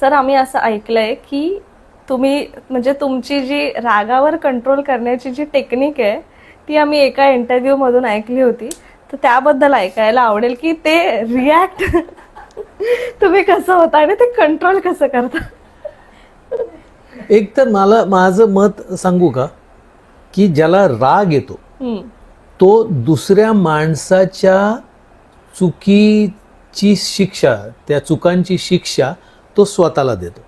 Sir आम्ही असं ऐकलंय की तुम्ही म्हणजे तुमची जी रागावर कंट्रोल करण्याची जी टेक्निक आहे ती आम्ही एका इंटरव्ह्यू मधून ऐकली होती. तर त्याबद्दल ऐकायला आवडेल की ते रिॲक्ट तुम्ही कसं होता आणि ते कंट्रोल कसं करता? एक तर मला माझं मत सांगू का? की ज्याला राग येतो. तो दुसऱ्या माणसाच्या चुकीची शिक्षा त्या चुकांची शिक्षा तो स्वतःला देतो.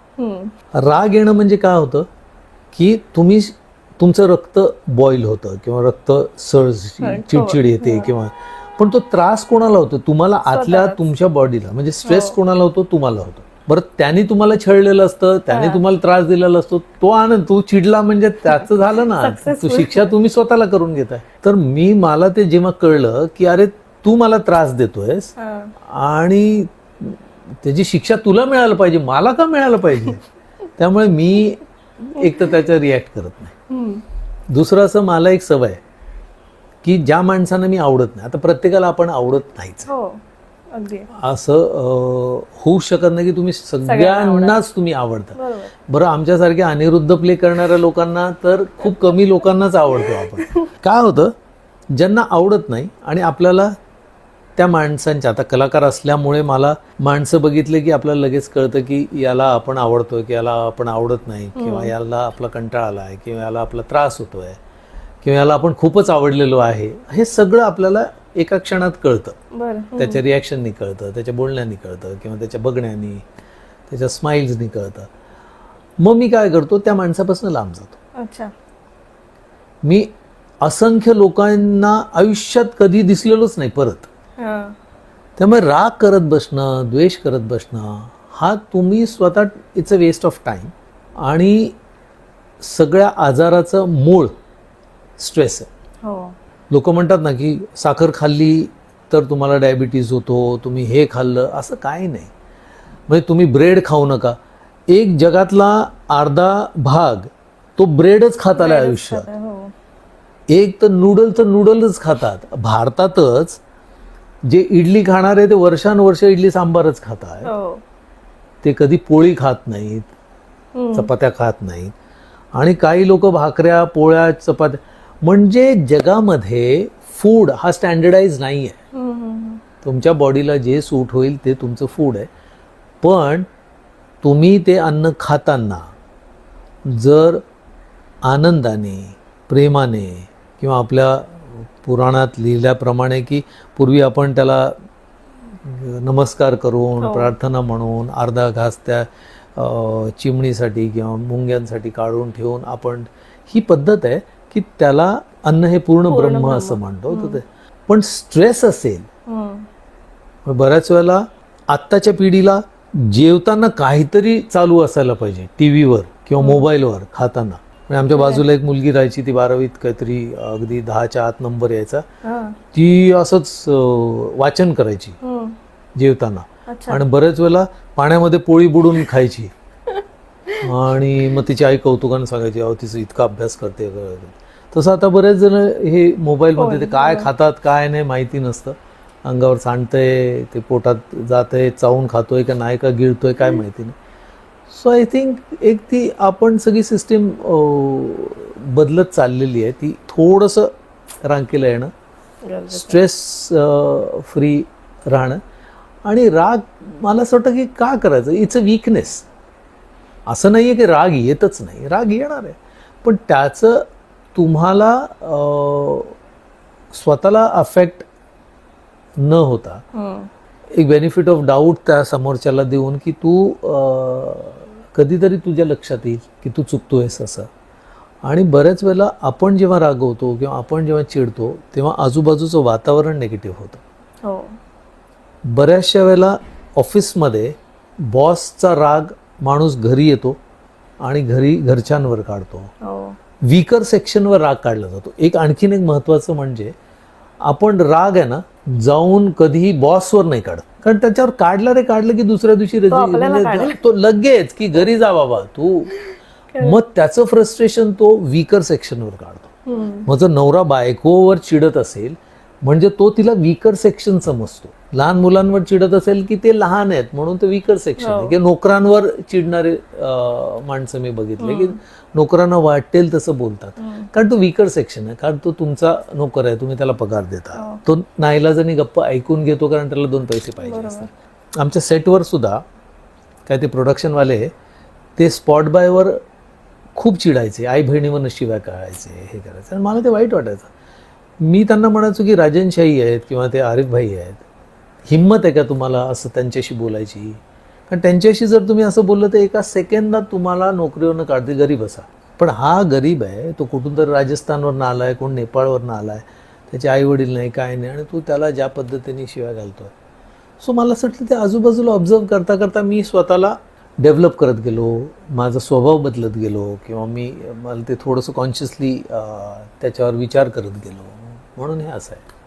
राग येणं म्हणजे काय होतं? की तुम्ही तुमचं रक्त बॉईल होतं किंवा रक्त सळ चिडचिड येते किंवा पण तो त्रास कोणाला होतो? तुम्हाला आतल्या तुमच्या बॉडीला म्हणजे स्ट्रेस कोणाला होतो? तुम्हाला होतो. बरं त्याने तुम्हाला छळलेलं असतं त्याने तुम्हाला त्रास दिलेला असतो. तो आनंद तू चिडला म्हणजे त्याचं झालं ना. तो शिक्षा तुम्ही स्वतःला करून घेताय. तर मी मला ते जेव्हा कळलं की अरे तू मला त्रास देतोयस हा. आणि त्याची शिक्षा तुला मिळायला पाहिजे मला का मिळायला पाहिजे? त्यामुळे मी एक तर त्याच्या रिॲक्ट करत नाही. दुसरं असं मला एक सवय की ज्या माणसांना मी आवडत नाही आता प्रत्येकाला आपण आवडत नाहीच. हो असं होऊ शकत नाही की तुम्ही सगळ्यांनाच तुम्ही आवडता. बरं आमच्यासारख्या अनिरुद्ध प्ले करणाऱ्या लोकांना तर खूप कमी लोकांनाच आवडतो आपण. काय होतं ज्यांना आवडत नाही आणि आपल्याला त्या माणसांच्या. आता कलाकार असल्यामुळे मला माणसं बघितले की आपल्याला लगेच कळतं की याला आपण आवडतोय की याला आपण आवडत नाही किंवा याला आपला कंटाळा आला आहे किंवा याला आपला त्रास होतोय किंवा याला आपण खूपच आवडलेलो आहे. हे सगळं आपल्याला एका क्षणात कळतं. त्याच्या रिॲक्शननी कळतं त्याच्या बोलण्यानी कळतं किंवा त्याच्या बघण्यानी त्याच्या स्माईल्सनी कळतं. मग मी काय करतो त्या माणसापासून लांब जातो. अच्छा. मी असंख्य लोकांना आयुष्यात कधी दिसलेलोच नाही परत. त्यामुळे राग करत बसणं द्वेष करत बसणं हा तुम्ही स्वतः it's a waste of time आणि सगळ्या आजाराचं मूळ स्ट्रेस आहे. हो. लोक म्हणतात ना की साखर खाल्ली तर तुम्हाला डायबिटीज होतो तुम्ही हे खाल्लं असं काही नाही. म्हणजे तुम्ही ब्रेड खाऊ नका. एक जगातला अर्धा भाग तो ब्रेडच खात आला आयुष्यात. हो. एक तर नूडल तर नूडलच खातात. भारतातच जे इडली खाणारे ते वर्षानुवर्ष इडली सांबारच खातात हो. ते कधी पोळी खात नाहीत. चपात्या खात नाहीत. आणि काही लोक भाकऱ्या पोळ्या चपात्या म्हणजे जगामध्ये फूड हा स्टँडर्डाइज नाही आहे तुमच्या बॉडीला जे सूट होईल ते तुमचं फूड आहे. पण तुम्ही ते अन्न खाताना जर आनंदाने प्रेमाने किंवा आपल्या पुराणात लिहिल्याप्रमाणे की पूर्वी आपण त्याला नमस्कार करून हो. प्रार्थना म्हणून अर्धा घास त्या चिमणीसाठी किंवा मुंग्यांसाठी काढून ठेवून आपण ही पद्धत आहे की त्याला अन्न हे पूर्ण ब्रह्म. असं म्हणतो तर ते पण स्ट्रेस असेल बऱ्याच वेळेला आत्ताच्या पिढीला जेवताना काहीतरी चालू असायला पाहिजे टी व्हीवर किंवा मोबाईलवर खाताना. म्हणजे आमच्या बाजूला एक मुलगी राहायची ती बारावीत काहीतरी अगदी दहाच्या आत नंबर यायचा. हा. ती असंच वाचन करायची हम्म. जेवताना. आणि बऱ्याच वेळेला पाण्यामध्ये पोळी बुडून खायची. आणि मग तिची आई कौतुकानं सांगायची अहो तिचं इतका अभ्यास करते. तसं आता बरेच जण हे मोबाईलमध्ये ते काय खातात काय नाही माहिती नसतं. अंगावर सांडतंय ते पोटात जातंय चावून खातोय का नाही का गिळतोय काय माहिती नाही. सो आय थिंक एक ती आपण सगळी सिस्टीम बदलत चाललेली आहे. ती थोडंसं रांकेला येणं. स्ट्रेस फ्री राहणं. आणि राग मला असं वाटतं की का करायचं? इट्स अ विकनेस असं नाही आहे की राग येतच नाही. राग येणार आहे. पण त्याचं तुम्हाला स्वतःला अफेक्ट न होता हम्म. एक बेनिफिट ऑफ डाऊट त्या समोरच्याला देऊन की तू कधीतरी तुझ्या लक्षात येईल की तू चुकतोयस असं. आणि बऱ्याच वेळेला आपण जेव्हा रागवतो किंवा आपण जेव्हा चिडतो तेव्हा आजूबाजूचं वातावरण निगेटिव्ह होतं. हो. बऱ्याचशा वेळेला ऑफिसमध्ये बॉसचा राग माणूस घरी येतो आणि घरी घरच्यांवर काढतो. हो. वीकर सेक्शनवर राग काढला जातो. एक आणखीन एक महत्त्वाचं म्हणजे आपण राग आहे ना जाऊन कधीही बॉसवर नाही काढत. कारण त्याच्यावर काढलं रे काढलं की दुसऱ्या दिवशी म्हणजे. तो लगेच की घरी जा बाबा तू. मग त्याचं फ्रस्ट्रेशन तो वीकर सेक्शनवर काढतो. मग जर नवरा बायकोवर चिडत असेल म्हणजे तो तिला वीकर सेक्शन समजतो. लहान मुलांवर चिडत असेल की ते लहान आहेत म्हणून ते विकर सेक्शन आहे. की नोकरांवर चिडणारे माणसं मी बघितले की नोकरांना वाटेल तसं बोलतात. कारण तो विकर सेक्शन आहे. कारण तो तुमचा नोकर आहे तुम्ही त्याला पगार देता. तो नाईलाजाने गप्प ऐकून घेतो कारण त्याला दोन पैसे पाहिजे असतात. आमच्या सेटवर सुद्धा काय ते प्रोडक्शनवाले ते स्पॉट बायवर खूप चिडायचे. आई बहिणीवर शिव्या काढायचे हे करायचे. आणि मला ते वाईट वाटायचं. मी त्यांना म्हणायचो की राजनशाही आहेत किंवा ते आरिफ भाई आहेत. हिंमत आहे का तुम्हाला असं त्यांच्याशी बोलायची? कारण त्यांच्याशी जर तुम्ही असं बोललं तर एका सेकंदात तुम्हाला नोकरीवरनं काढते गरीब असा. पण हा गरीब आहे तो कुठून तरी राजस्थानवरनं आला आहे कोण नेपाळवरनं आला आहे त्याचे आईवडील नाही काय नाही आणि तू त्याला ज्या पद्धतीने शिवाय घालतो आहे सो मला असं वाटलं ते आजूबाजूला ऑब्झर्व करता करता मी स्वतःला डेव्हलप करत गेलो माझा स्वभाव बदलत गेलो किंवा मी मला ते थोडंसं कॉन्शियसली त्याच्यावर विचार करत गेलो. म्हणून हे असं आहे.